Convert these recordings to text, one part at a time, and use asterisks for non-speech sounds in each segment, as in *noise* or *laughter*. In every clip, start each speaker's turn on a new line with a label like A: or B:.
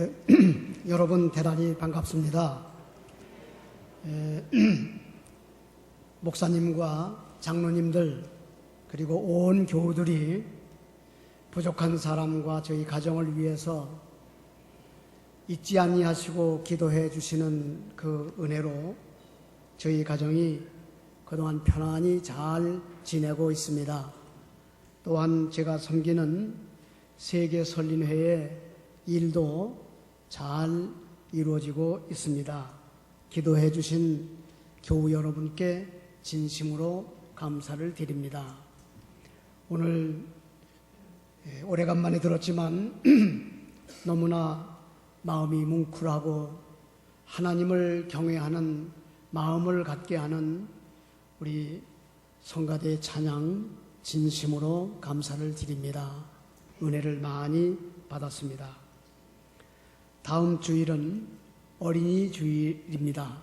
A: 에, *clears throat* 여러분 대단히 반갑습니다. 에, *clears throat* 목사님과 장로님들 그리고 온 교우들이 부족한 사람과 저희 가정을 위해서 잊지 아니하시고 기도해 주시는 그 은혜로 저희 가정이 그동안 편안히 잘 지내고 있습니다. 또한 제가 섬기는 세계 설린회의 일도 잘 이루어지고 있습니다. 기도해 주신 교우 여러분께 진심으로 감사를 드립니다. 오늘 예, 오래간만에 들었지만 *clears throat* 너무나 마음이 뭉클하고 하나님을 경외하는 마음을 갖게 하는 우리 성가대 찬양 진심으로 감사를 드립니다. 은혜를 많이 받았습니다. 다음 주일은 어린이 주일입니다.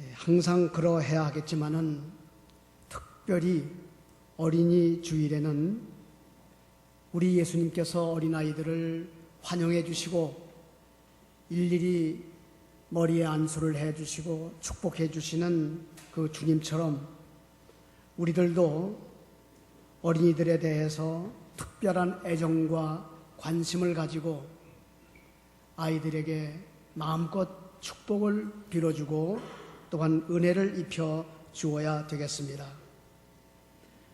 A: 예, 항상 그러해야 하겠지만은 특별히 어린이 주일에는 우리 예수님께서 어린아이들을 환영해 주시고 일일이 머리에 안수를 해 주시고 축복해 주시는 그 주님처럼 우리들도 어린이들에 대해서 특별한 애정과 관심을 가지고 아이들에게 마음껏 축복을 빌어주고 또한 은혜를 입혀 주어야 되겠습니다.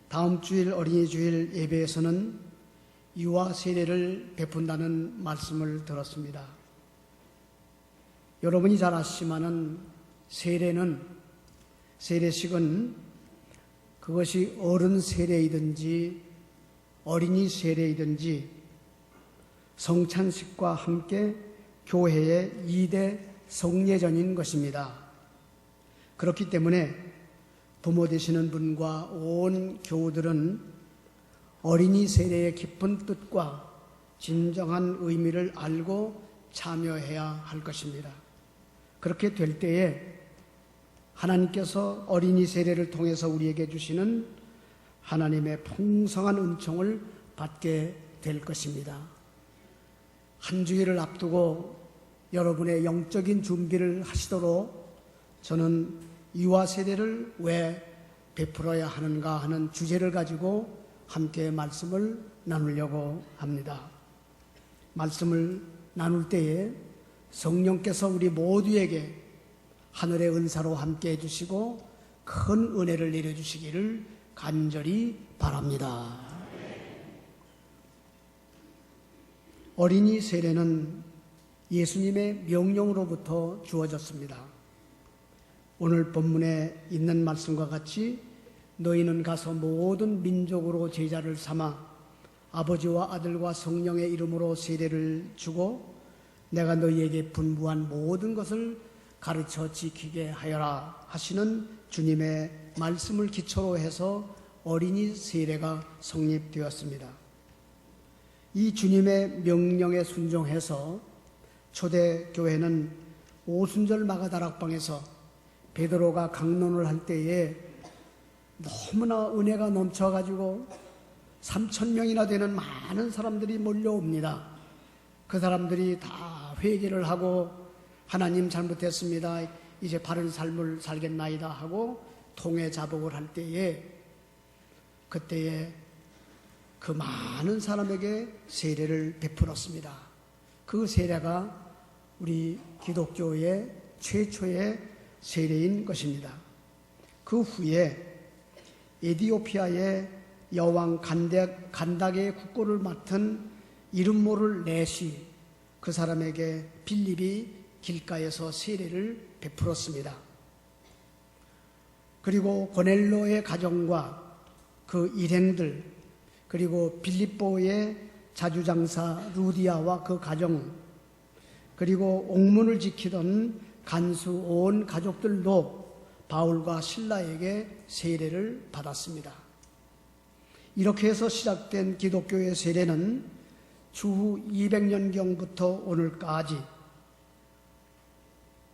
A: 다음 주일 어린이 주일 예배에서는 유아 세례를 베푼다는 말씀을 들었습니다. 여러분이 잘 아시지만은 세례는 세례식은 그것이 어른 세례이든지 어린이 세례이든지 성찬식과 함께 교회의 2대 성례전인 것입니다. 그렇기 때문에 부모 되시는 분과 온 교우들은 어린이 세례의 깊은 뜻과 진정한 의미를 알고 참여해야 할 것입니다. 그렇게 될 때에 하나님께서 어린이 세례를 통해서 우리에게 주시는 하나님의 풍성한 은총을 받게 될 것입니다. 한 주일을 앞두고 여러분의 영적인 준비를 하시도록 저는 유아 세대를 왜 베풀어야 하는가 하는 주제를 가지고 함께 말씀을 나누려고 합니다. 말씀을 나눌 때에 성령께서 우리 모두에게 하늘의 은사로 함께 해주시고 큰 은혜를 내려주시기를 간절히 바랍니다. 어린이 세례는 예수님의 명령으로부터 주어졌습니다. 오늘 본문에 있는 말씀과 같이 너희는 가서 모든 민족으로 제자를 삼아 아버지와 아들과 성령의 이름으로 세례를 주고 내가 너희에게 분부한 모든 것을 가르쳐 지키게 하여라 하시는 주님의 말씀을 기초로 해서 어린이 세례가 성립되었습니다. 이 주님의 명령에 순종해서 초대교회는 오순절 마가다락방에서 베드로가 강론을 할 때에 너무나 은혜가 넘쳐가지고 3천 명이나 되는 많은 사람들이 몰려옵니다. 그 사람들이 다 회개를 하고 하나님 잘못했습니다. 이제 바른 삶을 살겠나이다 하고 통회 자복을 할 때에 그때에 그 많은 사람에게 세례를 베풀었습니다. 그 세례가 우리 기독교의 최초의 세례인 것입니다. 그 후에 에디오피아의 여왕 간닥, 간닥의 국고를 맡은 이름 모를 내시 그 사람에게 빌립이 길가에서 세례를 베풀었습니다. 그리고 고넬로의 가정과 그 일행들 그리고 빌립보의 자주장사 루디아와 그 가정 그리고 옥문을 지키던 간수 온 가족들도 바울과 신라에게 세례를 받았습니다. 이렇게 해서 시작된 기독교의 세례는 주후 200년경부터 오늘까지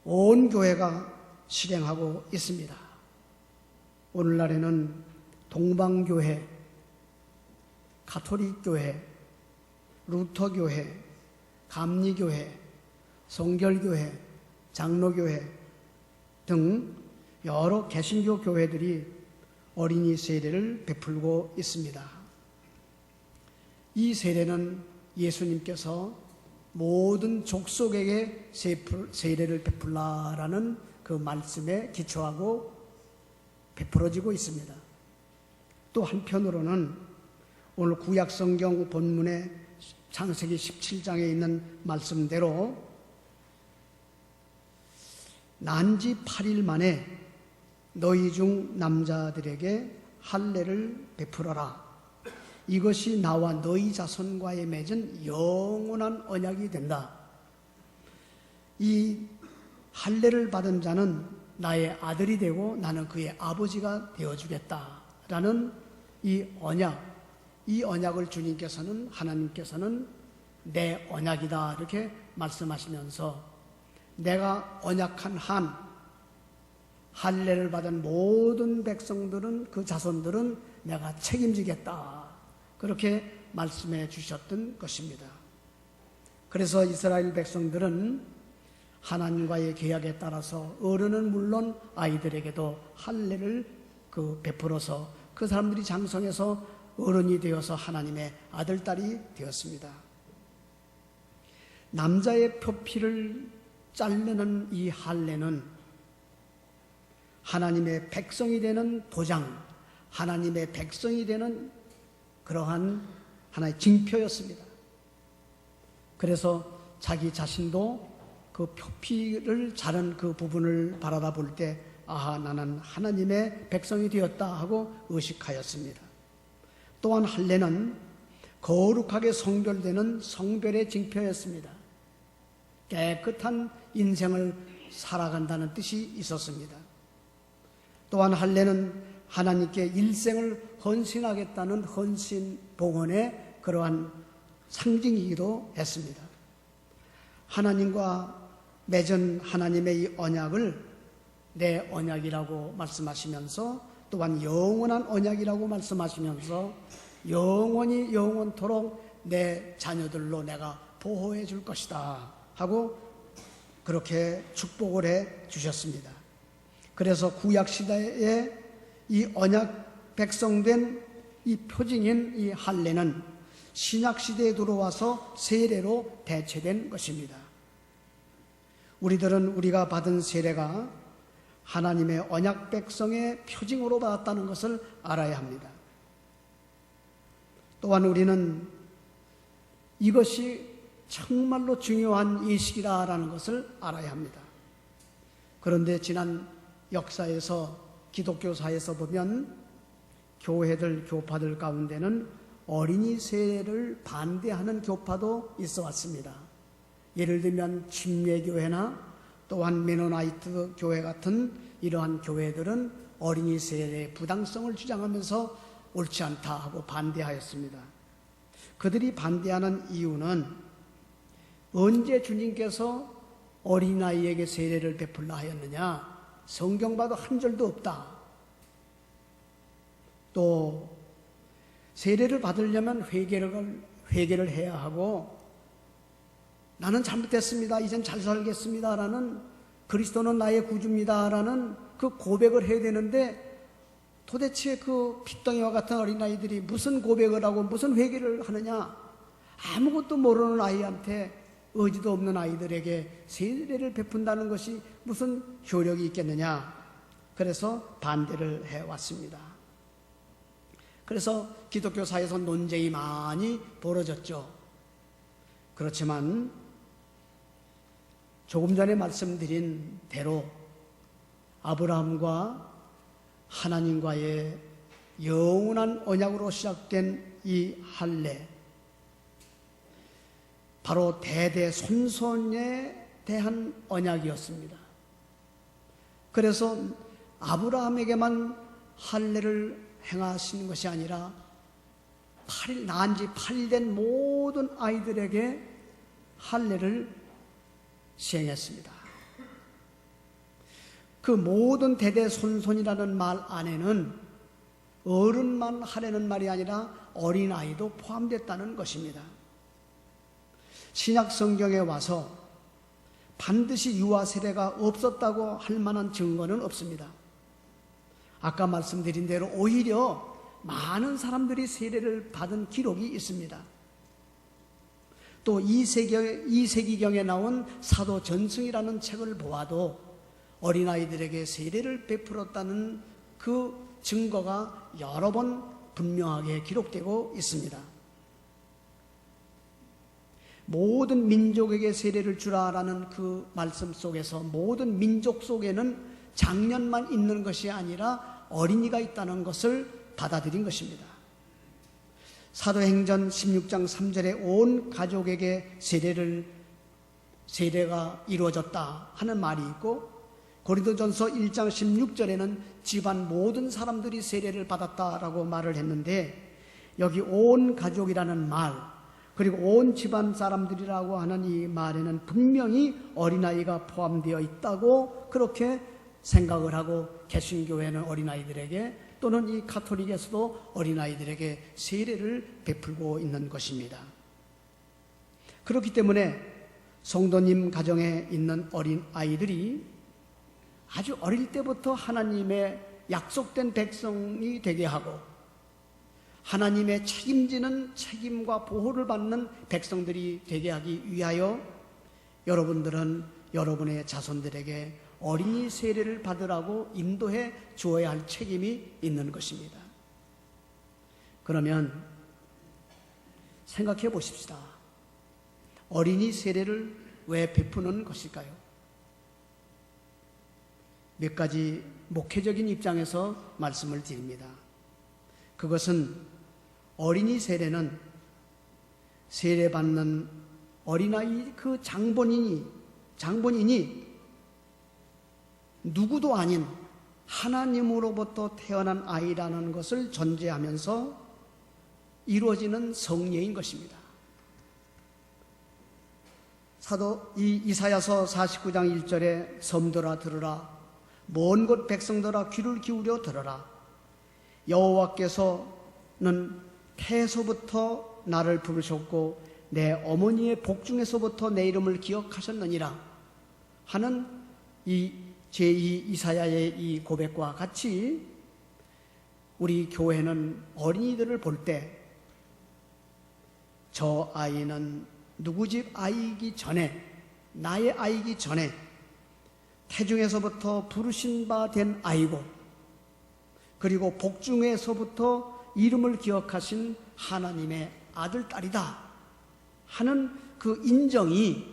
A: 온 교회가 실행하고 있습니다. 오늘날에는 동방교회, 가톨릭 교회, 루터 교회, 감리 교회, 성결 교회, 장로 교회 등 여러 개신교 교회들이 어린이 세례를 베풀고 있습니다. 이 세례는 예수님께서 모든 족속에게 세례를 베풀라라는 그 말씀에 기초하고 베풀어지고 있습니다. 또 한편으로는 오늘 구약 성경 본문의 창세기 17장에 있는 말씀대로 난지 8일 만에 너희 중 남자들에게 할례를 베풀어라. 이것이 나와 너희 자손과의 맺은 영원한 언약이 된다. 이 할례를 받은 자는 나의 아들이 되고 나는 그의 아버지가 되어 주겠다라는 이 언약 이 언약을 주님께서는 하나님께서는 내 언약이다 이렇게 말씀하시면서 내가 언약한 한 할례를 받은 모든 백성들은 그 자손들은 내가 책임지겠다 그렇게 말씀해 주셨던 것입니다. 그래서 이스라엘 백성들은 하나님과의 계약에 따라서 어른은 물론 아이들에게도 할례를 그 베풀어서 그 사람들이 장성해서 어른이 되어서 하나님의 아들 딸이 되었습니다. 남자의 표피를 자르는 이 할례는 하나님의 백성이 되는 도장, 하나님의 백성이 되는 그러한 하나의 징표였습니다. 그래서 자기 자신도 그 표피를 자른 그 부분을 바라다 볼 때, 아하, 나는 하나님의 백성이 되었다 하고 의식하였습니다. 또한 할례는 거룩하게 성별되는 성별의 징표였습니다. 깨끗한 인생을 살아간다는 뜻이 있었습니다. 또한 할례는 하나님께 일생을 헌신하겠다는 헌신 봉헌의 그러한 상징이기도 했습니다. 하나님과 맺은 하나님의 이 언약을 내 언약이라고 말씀하시면서 또한 영원한 언약이라고 말씀하시면서 영원히 영원토록 내 자녀들로 내가 보호해 줄 것이다 하고 그렇게 축복을 해 주셨습니다. 그래서 구약 시대에 이 언약 백성된 이 표징인 이 할례는 신약 시대에 들어와서 세례로 대체된 것입니다. 우리들은 우리가 받은 세례가 하나님의 언약 백성의 표징으로 받았다는 것을 알아야 합니다. 또한 우리는 이것이 정말로 중요한 예식이라는 것을 알아야 합니다. 그런데 지난 역사에서 기독교사에서 보면 교회들, 교파들 가운데는 어린이 세례를 반대하는 교파도 있어 왔습니다. 예를 들면 침례교회나 또한 메노나이트 교회 같은 이러한 교회들은 어린이 세례의 부당성을 주장하면서 옳지 않다 하고 반대하였습니다. 그들이 반대하는 이유는 언제 주님께서 어린아이에게 세례를 베풀라 하였느냐? 성경 봐도 한 절도 없다. 또 세례를 받으려면 회개를 회개를 해야 하고 나는 잘못됐습니다. 이젠 잘 살겠습니다 라는 그리스도는 나의 구주입니다 라는 그 고백을 해야 되는데 도대체 그 핏덩이와 같은 어린아이들이 무슨 고백을 하고 무슨 회개를 하느냐 아무것도 모르는 아이한테 의지도 없는 아이들에게 세례를 베푼다는 것이 무슨 효력이 있겠느냐 그래서 반대를 해왔습니다. 그래서 기독교 사에서 논쟁이 많이 벌어졌죠. 그렇지만 조금 전에 말씀드린 대로 아브라함과 하나님과의 영원한 언약으로 시작된 이 할례 바로 대대 손손에 대한 언약이었습니다. 그래서 아브라함에게만 할례를 행하신 것이 아니라 8일 낳은 지 8일 된 모든 아이들에게 할례를 시행했습니다. 그 모든 대대손손이라는 말 안에는 어른만 하려는 말이 아니라 어린아이도 포함됐다는 것입니다. 신약 성경에 와서 반드시 유아 세례가 없었다고 할 만한 증거는 없습니다. 아까 말씀드린 대로 오히려 많은 사람들이 세례를 받은 기록이 있습니다. 또 이세기, 이세기 경에 나온 사도 전승이라는 책을 보아도 어린아이들에게 세례를 베풀었다는 그 증거가 여러 번 분명하게 기록되고 있습니다. 모든 민족에게 세례를 주라라는 그 말씀 속에서 모든 민족 속에는 장년만 있는 것이 아니라 어린이가 있다는 것을 받아들인 것입니다. 사도행전 16장 3절에 온 가족에게 세례를 세례가 이루어졌다 하는 말이 있고 고린도전서 1장 16절에는 집안 모든 사람들이 세례를 받았다라고 말을 했는데 여기 온 가족이라는 말 그리고 온 집안 사람들이라고 하는 이 말에는 분명히 어린아이가 포함되어 있다고 그렇게 생각을 하고 개신교회는 어린아이들에게 또는 이 카톨릭에서도 어린아이들에게 세례를 베풀고 있는 것입니다. 그렇기 때문에 성도님 가정에 있는 어린 아이들이 아주 어릴 때부터 하나님의 약속된 백성이 되게 하고 하나님의 책임지는 책임과 보호를 받는 백성들이 되게 하기 위하여 여러분들은 여러분의 자손들에게 어린이 세례를 받으라고 인도해 주어야 할 책임이 있는 것입니다. 그러면 생각해 보십시다. 어린이 세례를 왜 베푸는 것일까요? 몇 가지 목회적인 입장에서 말씀을 드립니다. 그것은 어린이 세례는 세례받는 어린아이 그 장본인이 장본인이 누구도 아닌 하나님으로부터 태어난 아이라는 것을 전제하면서 이루어지는 성례인 것입니다. 사도 이 이사야서 49장 1절에 섬들아 들으라 먼 곳 백성들아 귀를 기울여 들으라 여호와께서는 태소부터 나를 부르셨고 내 어머니의 복중에서부터 내 이름을 기억하셨느니라 하는 이 제2 이사야의 이 고백과 같이 우리 교회는 어린이들을 볼 때 저 아이는 누구 집 아이기 전에 나의 아이기 전에 태중에서부터 부르신 바 된 아이고 그리고 복중에서부터 이름을 기억하신 하나님의 아들 딸이다 하는 그 인정이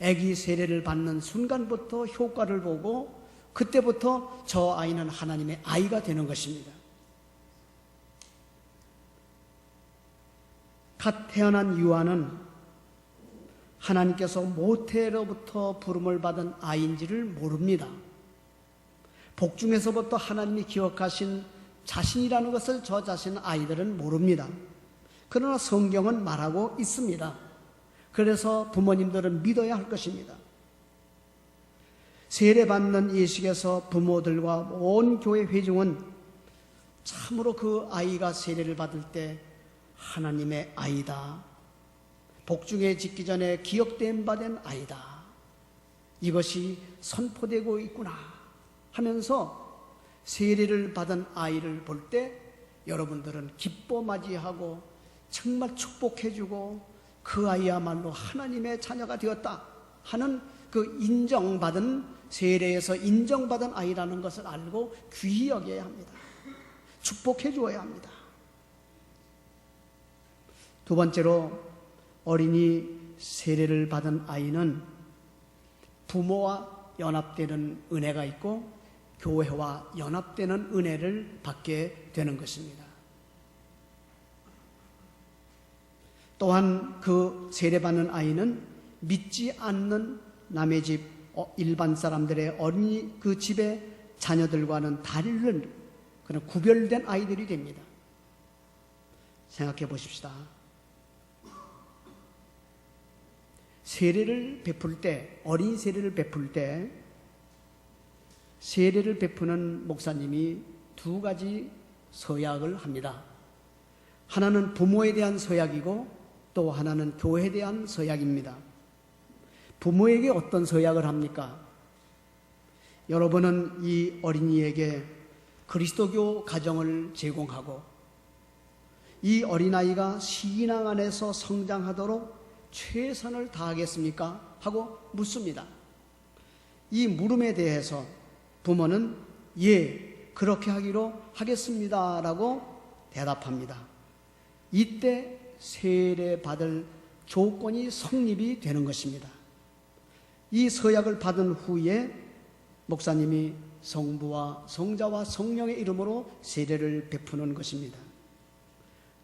A: 아기 세례를 받는 순간부터 효과를 보고 그때부터 저 아이는 하나님의 아이가 되는 것입니다. 갓 태어난 유아는 하나님께서 모태로부터 부름을 받은 아이인지를 모릅니다. 복중에서부터 하나님이 기억하신 자신이라는 것을 저 자신 아이들은 모릅니다. 그러나 성경은 말하고 있습니다. 그래서 부모님들은 믿어야 할 것입니다. 세례받는 예식에서 부모들과 온 교회 회중은 참으로 그 아이가 세례를 받을 때 하나님의 아이다. 복중에 짓기 전에 기억된 바 된 아이다. 이것이 선포되고 있구나 하면서 세례를 받은 아이를 볼 때 여러분들은 기뻐 맞이하고 정말 축복해주고 그 아이야말로 하나님의 자녀가 되었다 하는 그 인정받은 세례에서 인정받은 아이라는 것을 알고 귀히 여겨야 합니다. 축복해 주어야 합니다. 두 번째로 어린이 세례를 받은 아이는 부모와 연합되는 은혜가 있고 교회와 연합되는 은혜를 받게 되는 것입니다. 또한 그 세례받는 아이는 믿지 않는 남의 집 어, 일반 사람들의 어린이 그 집의 자녀들과는 다른 그런 구별된 아이들이 됩니다. 생각해 보십시다. 세례를 베풀 때, 어린 세례를 베풀 때, 세례를 베푸는 목사님이 두 가지 서약을 합니다. 하나는 부모에 대한 서약이고 또 하나는 교회에 대한 서약입니다. 부모에게 어떤 서약을 합니까? 여러분은 이 어린이에게 그리스도교 가정을 제공하고 이 어린아이가 신앙 안에서 성장하도록 최선을 다하겠습니까? 하고 묻습니다. 이 물음에 대해서 부모는 예, 그렇게 하기로 하겠습니다. 라고 대답합니다. 이때 세례 받을 조건이 성립이 되는 것입니다. 이 서약을 받은 후에 목사님이 성부와 성자와 성령의 이름으로 세례를 베푸는 것입니다.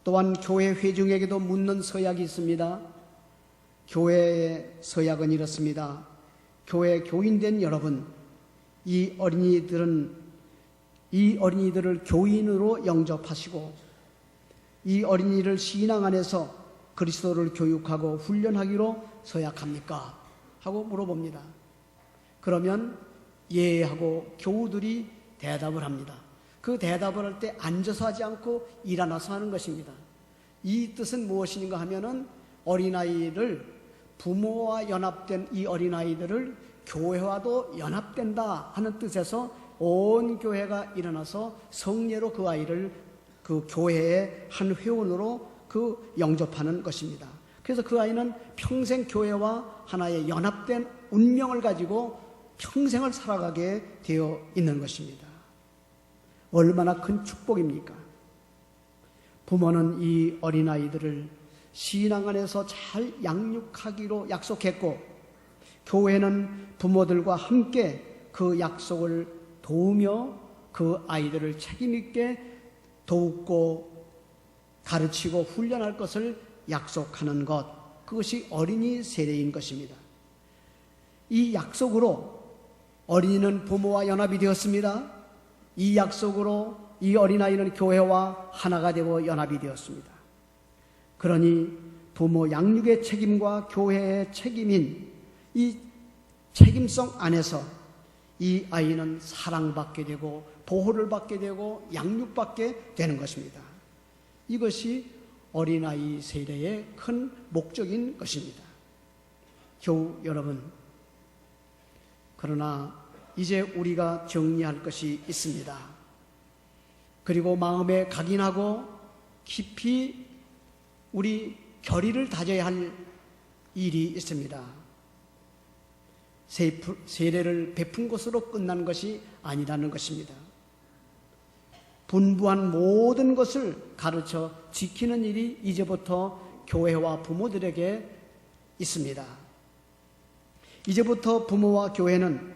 A: 또한 교회 회중에게도 묻는 서약이 있습니다. 교회의 서약은 이렇습니다. 교회 교인된 여러분, 이 어린이들은 이 어린이들을 교인으로 영접하시고 이 어린이를 신앙 안에서 그리스도를 교육하고 훈련하기로 서약합니까? 하고 물어봅니다. 그러면 예 하고 교우들이 대답을 합니다. 그 대답을 할 때 앉아서 하지 않고 일어나서 하는 것입니다. 이 뜻은 무엇인가 하면은 어린아이를 부모와 연합된 이 어린아이들을 교회와도 연합된다 하는 뜻에서 온 교회가 일어나서 성례로 그 아이를 그 교회의 한 회원으로 그 영접하는 것입니다. 그래서 그 아이는 평생 교회와 하나의 연합된 운명을 가지고 평생을 살아가게 되어 있는 것입니다. 얼마나 큰 축복입니까? 부모는 이 어린아이들을 신앙 안에서 잘 양육하기로 약속했고, 교회는 부모들과 함께 그 약속을 도우며 그 아이들을 책임있게 돕고 가르치고 훈련할 것을 약속하는 것, 그것이 어린이 세례인 것입니다. 이 약속으로 어린이는 부모와 연합이 되었습니다. 이 약속으로 이 어린아이는 교회와 하나가 되고 연합이 되었습니다. 그러니 부모 양육의 책임과 교회의 책임인 이 책임성 안에서 이 아이는 사랑받게 되고 보호를 받게 되고 양육받게 되는 것입니다. 이것이 어린아이 세례의 큰 목적인 것입니다. 교우 여러분, 그러나 이제 우리가 정리할 것이 있습니다. 그리고 마음에 각인하고 깊이 우리 결의를 다져야 할 일이 있습니다. 세례를 베푼 것으로 끝난 것이 아니라는 것입니다. 분부한 모든 것을 가르쳐 지키는 일이 이제부터 교회와 부모들에게 있습니다. 이제부터 부모와 교회는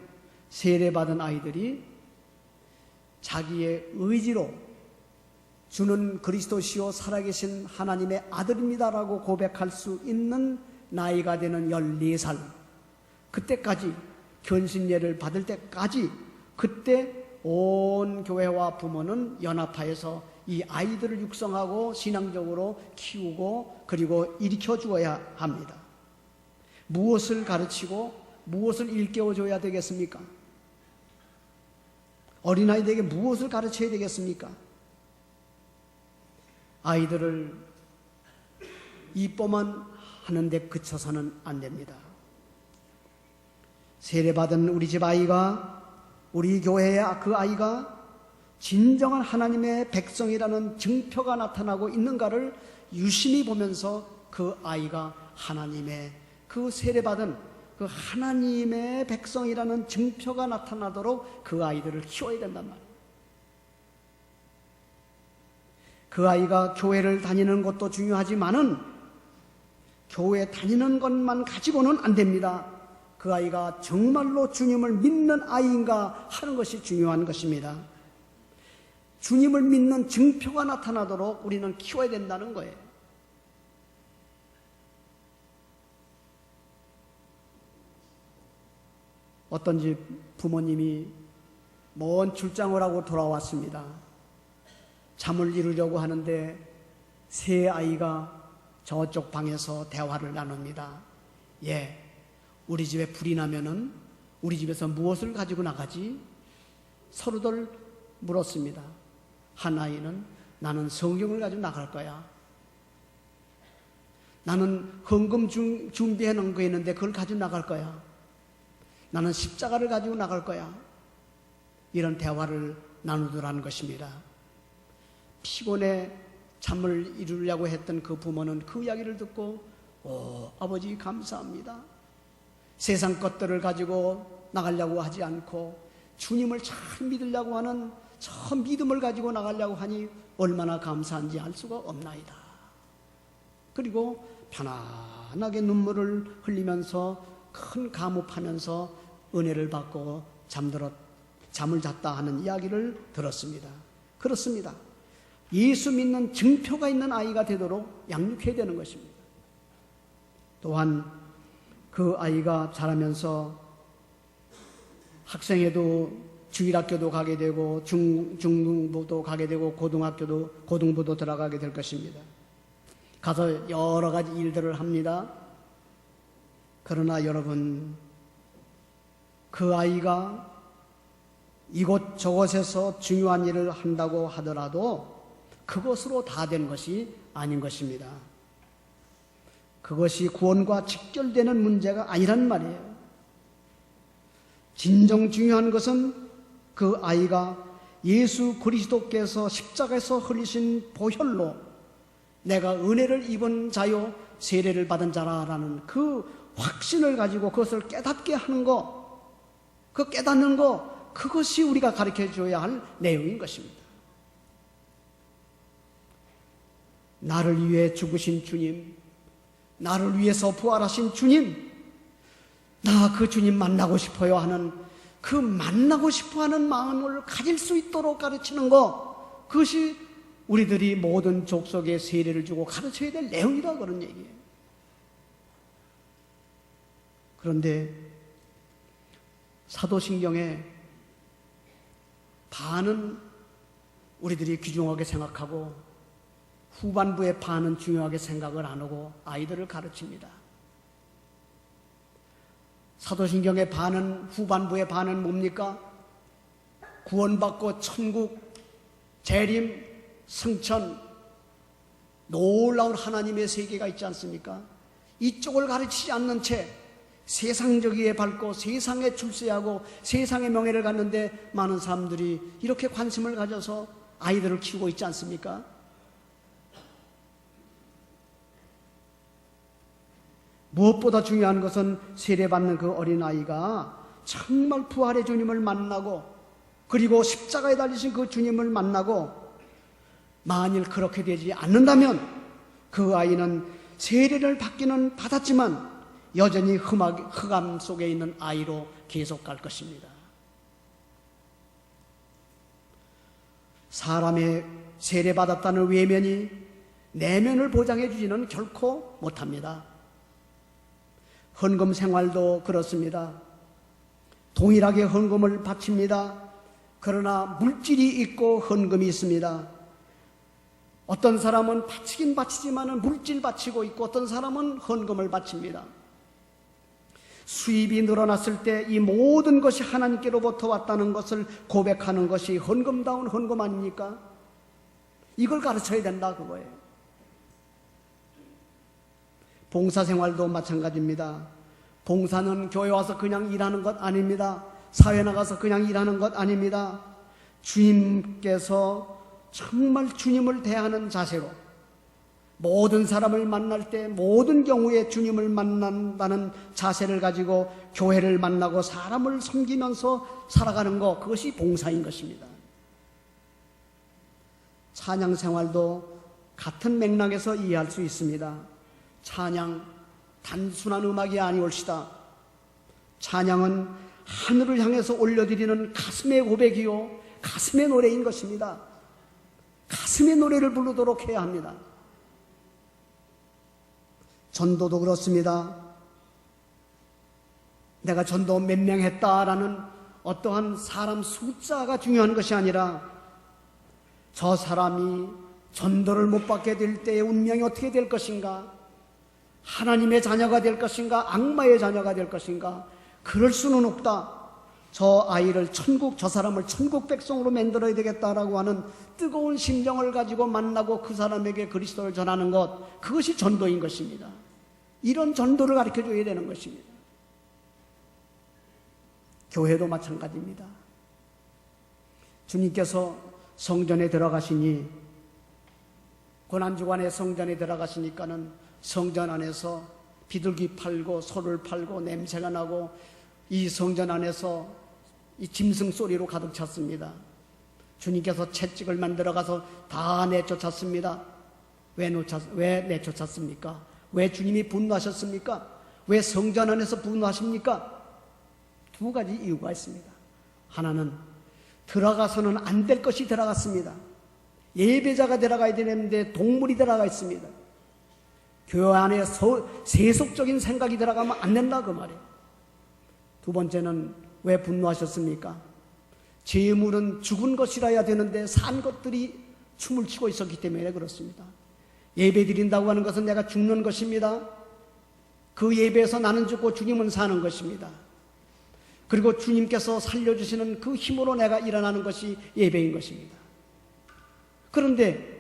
A: 세례받은 아이들이 자기의 의지로 주는 그리스도시요 살아계신 하나님의 아들입니다라고 고백할 수 있는 나이가 되는 14살. 그때까지 견신례를 받을 때까지 그때 온 교회와 부모는 연합하여서 이 아이들을 육성하고 신앙적으로 키우고 그리고 일으켜 주어야 합니다. 무엇을 가르치고 무엇을 일깨워 줘야 되겠습니까? 어린아이들에게 무엇을 가르쳐야 되겠습니까? 아이들을 이뻐만 하는데 그쳐서는 안 됩니다. 세례받은 우리 집 아이가 우리 교회의 그 아이가 진정한 하나님의 백성이라는 증표가 나타나고 있는가를 유심히 보면서 그 아이가 하나님의 그 세례받은 그 하나님의 백성이라는 증표가 나타나도록 그 아이들을 키워야 된단 말이에요. 그 아이가 교회를 다니는 것도 중요하지만은 교회 다니는 것만 가지고는 안 됩니다. 그 아이가 정말로 주님을 믿는 아이인가 하는 것이 중요한 것입니다. 주님을 믿는 증표가 나타나도록 우리는 키워야 된다는 거예요. 어떤 집 부모님이 먼 출장을 하고 돌아왔습니다. 잠을 이루려고 하는데 새 아이가 저쪽 방에서 대화를 나눕니다. 예, 우리 집에 불이 나면은 우리 집에서 무엇을 가지고 나가지? 서로들 물었습니다. 한 아이는 나는 성경을 가지고 나갈 거야. 나는 헌금 중, 준비해 놓은 거 있는데 그걸 가지고 나갈 거야. 나는 십자가를 가지고 나갈 거야. 이런 대화를 나누더라는 것입니다. 피곤해 잠을 이루려고 했던 그 부모는 그 이야기를 듣고 오, 아버지 감사합니다. 세상 것들을 가지고 나가려고 하지 않고 주님을 잘 믿으려고 하는 저 믿음을 가지고 나가려고 하니 얼마나 감사한지 알 수가 없나이다. 그리고 편안하게 눈물을 흘리면서 큰 감옥하면서 은혜를 받고 잠들었 잠을 잤다 하는 이야기를 들었습니다. 그렇습니다. 예수 믿는 증표가 있는 아이가 되도록 양육해야 되는 것입니다. 또한 그 아이가 자라면서 학생회도 주일학교도 가게 되고 중, 중등부도 가게 되고 고등학교도 고등부도 들어가게 될 것입니다. 가서 여러 가지 일들을 합니다. 그러나 여러분 그 아이가 이곳 저곳에서 중요한 일을 한다고 하더라도 그것으로 다 된 것이 아닌 것입니다. 그것이 구원과 직결되는 문제가 아니란 말이에요. 진정 중요한 것은 그 아이가 예수 그리스도께서 십자가에서 흘리신 보혈로 내가 은혜를 입은 자요 세례를 받은 자라라는 그 확신을 가지고 그것을 깨닫게 하는 것, 그 깨닫는 것, 그것이 우리가 가르쳐 줘야 할 내용인 것입니다. 나를 위해 죽으신 주님, 나를 위해서 부활하신 주님, 나 그 주님 만나고 싶어요 하는 그 만나고 싶어 하는 마음을 가질 수 있도록 가르치는 것, 그것이 우리들이 모든 족속에 세례를 주고 가르쳐야 될 내용이다 그런 얘기예요. 그런데 사도신경에 반은 우리들이 귀중하게 생각하고 후반부의 반은 중요하게 생각을 안 하고 아이들을 가르칩니다. 사도신경의 반은 후반부의 반은 뭡니까? 구원받고 천국, 재림, 승천, 놀라운 하나님의 세계가 있지 않습니까? 이쪽을 가르치지 않는 채 세상적이에 밟고 세상에 출세하고 세상의 명예를 갖는데 많은 사람들이 이렇게 관심을 가져서 아이들을 키우고 있지 않습니까? 무엇보다 중요한 것은 세례받는 그 어린아이가 정말 부활의 주님을 만나고 그리고 십자가에 달리신 그 주님을 만나고 만일 그렇게 되지 않는다면 그 아이는 세례를 받기는 받았지만 여전히 흠악, 흑암 속에 있는 아이로 계속 갈 것입니다. 사람의 세례받았다는 외면이 내면을 보장해 주지는 결코 못합니다. 헌금 생활도 그렇습니다. 동일하게 헌금을 바칩니다. 그러나 물질이 있고 헌금이 있습니다. 어떤 사람은 바치긴 바치지만은 물질 바치고 있고 어떤 사람은 헌금을 바칩니다. 수입이 늘어났을 때 이 모든 것이 하나님께로부터 왔다는 것을 고백하는 것이 헌금다운 헌금 아닙니까? 이걸 가르쳐야 된다 그거예요. 봉사 생활도 마찬가지입니다. 봉사는 교회 와서 그냥 일하는 것 아닙니다. 사회 나가서 그냥 일하는 것 아닙니다. 주님께서 정말 주님을 대하는 자세로 모든 사람을 만날 때 모든 경우에 주님을 만난다는 자세를 가지고 교회를 만나고 사람을 섬기면서 살아가는 것 그것이 봉사인 것입니다. 찬양 생활도 같은 맥락에서 이해할 수 있습니다. 찬양 단순한 음악이 아니올시다. 찬양은 하늘을 향해서 올려드리는 가슴의 고백이요 가슴의 노래인 것입니다. 가슴의 노래를 부르도록 해야 합니다. 전도도 그렇습니다. 내가 전도 몇 명 했다라는 어떠한 사람 숫자가 중요한 것이 아니라 저 사람이 전도를 못 받게 될 때의 운명이 어떻게 될 것인가? 하나님의 자녀가 될 것인가? 악마의 자녀가 될 것인가? 그럴 수는 없다. 저 아이를 천국, 저 사람을 천국 백성으로 만들어야 되겠다라고 하는 뜨거운 심정을 가지고 만나고 그 사람에게 그리스도를 전하는 것, 그것이 전도인 것입니다. 이런 전도를 가르쳐 줘야 되는 것입니다. 교회도 마찬가지입니다. 주님께서 성전에 들어가시니 고난주간에 성전에 들어가시니까는 성전 안에서 비둘기 팔고 소를 팔고 냄새가 나고 이 성전 안에서 이 짐승 소리로 가득 찼습니다. 주님께서 채찍을 만들어 가서 다 내쫓았습니다. 왜, 놓쳤, 왜 내쫓았습니까? 왜 주님이 분노하셨습니까? 왜 성전 안에서 분노하십니까? 두 가지 이유가 있습니다. 하나는 들어가서는 안 될 것이 들어갔습니다. 예배자가 들어가야 되는데 동물이 들어가 있습니다. 교회 안에 서, 세속적인 생각이 들어가면 안 된다 그 말이에요. 두 번째는 왜 분노하셨습니까? 재물은 죽은 것이라야 되는데 산 것들이 춤을 추고 있었기 때문에 그렇습니다. 예배 드린다고 하는 것은 내가 죽는 것입니다. 그 예배에서 나는 죽고 주님은 사는 것입니다. 그리고 주님께서 살려주시는 그 힘으로 내가 일어나는 것이 예배인 것입니다. 그런데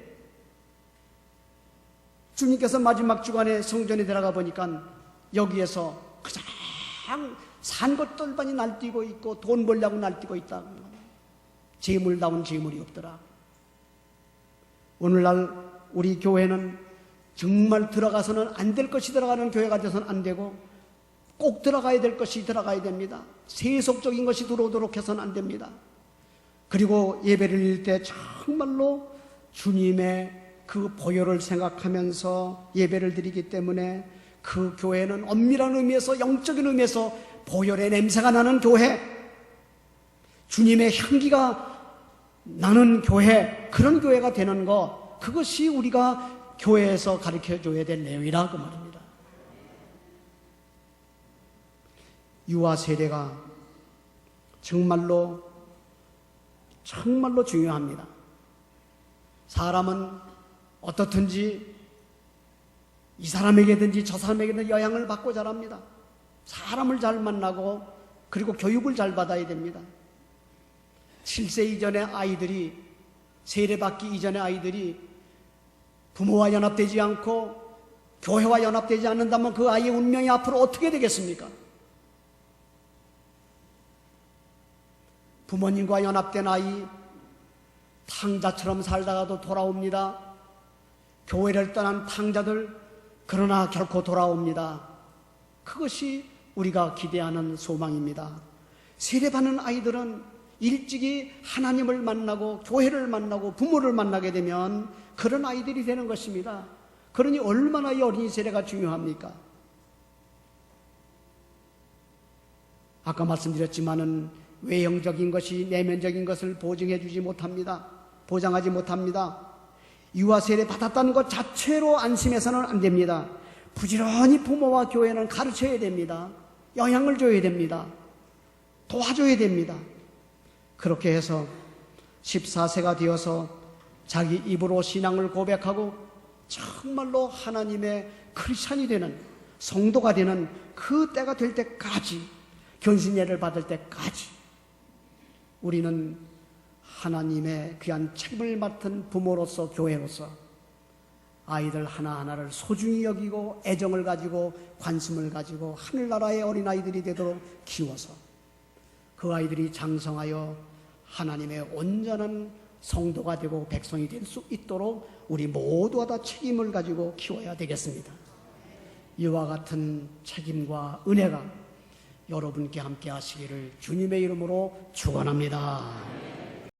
A: 주님께서 마지막 주간에 성전에 들어가 보니까 여기에서 가장 산 것들만이 날뛰고 있고 돈 벌려고 날뛰고 있다. 재물다운 재물이 없더라. 오늘날 우리 교회는 정말 들어가서는 안 될 것이 들어가는 교회가 돼서는 안 되고 꼭 들어가야 될 것이 들어가야 됩니다. 세속적인 것이 들어오도록 해서는 안 됩니다. 그리고 예배를 드릴 때 정말로 주님의 그 보혈을 생각하면서 예배를 드리기 때문에 그 교회는 엄밀한 의미에서 영적인 의미에서 보혈의 냄새가 나는 교회, 주님의 향기가 나는 교회, 그런 교회가 되는 것, 그것이 우리가 교회에서 가르쳐 줘야 될 내용이라 그 말입니다. 유아 세례가 정말로 정말로 중요합니다. 사람은 어떻든지 이 사람에게든지 저 사람에게든 영향을 받고 자랍니다. 사람을 잘 만나고 그리고 교육을 잘 받아야 됩니다. 7세 이전의 아이들이 세례받기 이전의 아이들이 부모와 연합되지 않고 교회와 연합되지 않는다면 그 아이의 운명이 앞으로 어떻게 되겠습니까? 부모님과 연합된 아이 탕자처럼 살다가도 돌아옵니다. 교회를 떠난 탕자들 그러나 결코 돌아옵니다. 그것이 우리가 기대하는 소망입니다. 세례받는 아이들은 일찍이 하나님을 만나고 교회를 만나고 부모를 만나게 되면 그런 아이들이 되는 것입니다. 그러니 얼마나 이 어린이 세례가 중요합니까? 아까 말씀드렸지만은 외형적인 것이 내면적인 것을 보증해 주지 못합니다. 보장하지 못합니다. 유아 세례 받았다는 것 자체로 안심해서는 안 됩니다. 부지런히 부모와 교회는 가르쳐야 됩니다. 영향을 줘야 됩니다. 도와줘야 됩니다. 그렇게 해서 14세가 되어서 자기 입으로 신앙을 고백하고 정말로 하나님의 크리스찬이 되는 성도가 되는 그 때가 될 때까지 견신예를 받을 때까지 우리는 하나님의 귀한 책임을 맡은 부모로서 교회로서 아이들 하나하나를 소중히 여기고 애정을 가지고 관심을 가지고 하늘나라의 어린아이들이 되도록 키워서 그 아이들이 장성하여 하나님의 온전한 성도가 되고 백성이 될 수 있도록 우리 모두가 다 책임을 가지고 키워야 되겠습니다. 이와 같은 책임과 은혜가 여러분께 함께 하시기를 주님의 이름으로 축원합니다.